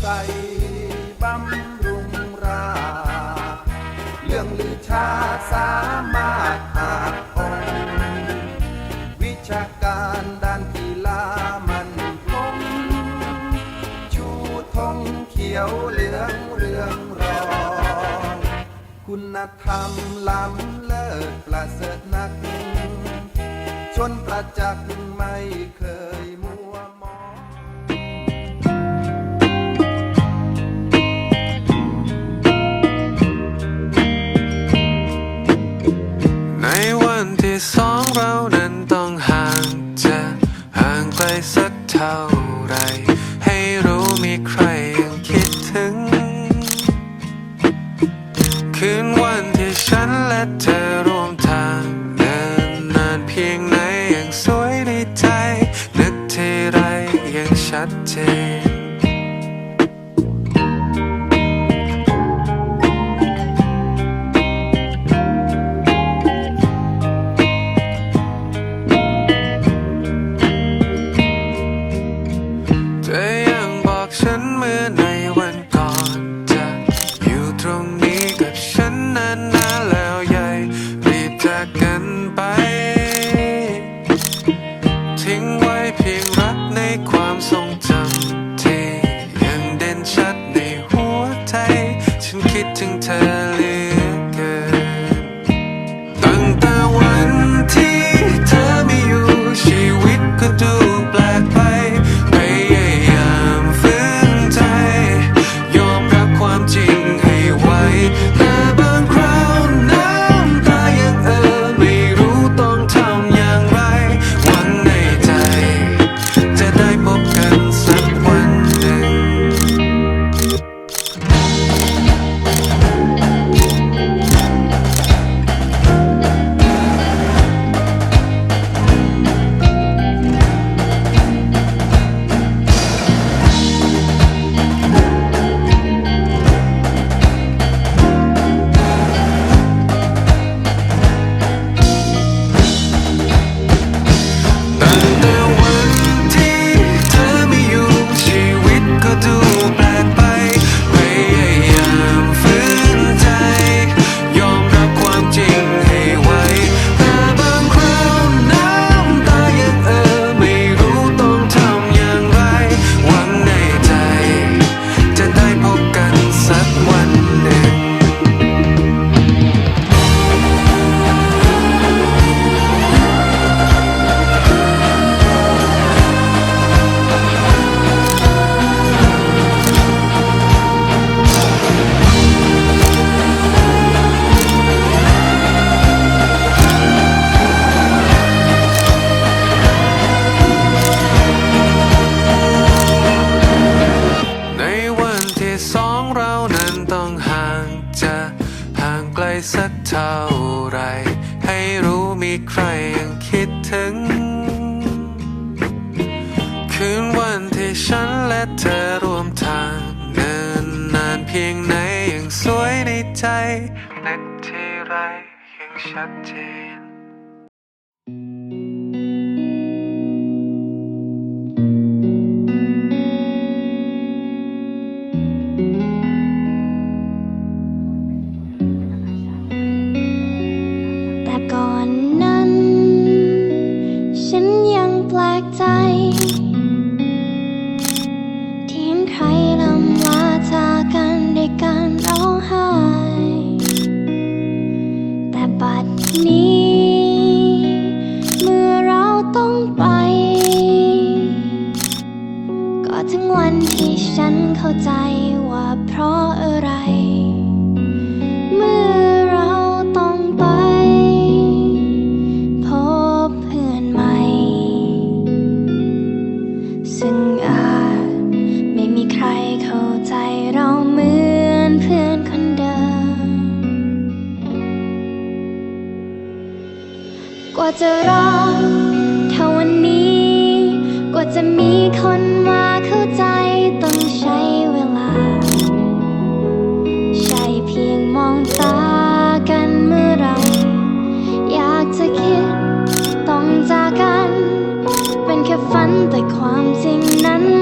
ใสบำรุงรา เรื่องลือชาสามารถหากองวิชาการด้านกีฬามันคงชูธงเขียวเหลืองเรืองรองคุณธรรมล้ำเลิศประเสริฐนัก ชนประจักษ์ไม่เคยมั นวันที่ฉันและเธอร่วมทางเดินนานเพียงไหนยังสวยในใจ นึกทีไรยังชัดเจน จากกันไป ทิ้งไว้เพียงรักในความทรงจำที่ยังเด่นชัดในหัวใจ ฉันคิดถึงเธอเหลือเกิน ตั้งแต่วันที่เธอไม่อยู่ชีวิตก็ดู ยังคิดถึง คืนวันที่ฉันและเธอร่วมทางเนินนานเพียงไหนยังสวยในใจ นึกที่ไรยังชัดเจน กใจ กว่าจะรอเท่าวันนี้ กว่าจะมีคนมาเข้าใจต้องใช้เวลา ใช่เพียงมองตากันเมื่อไร อยากจะคิดต้องจากกัน เป็นแค่ฝันแต่ความจริงนั้น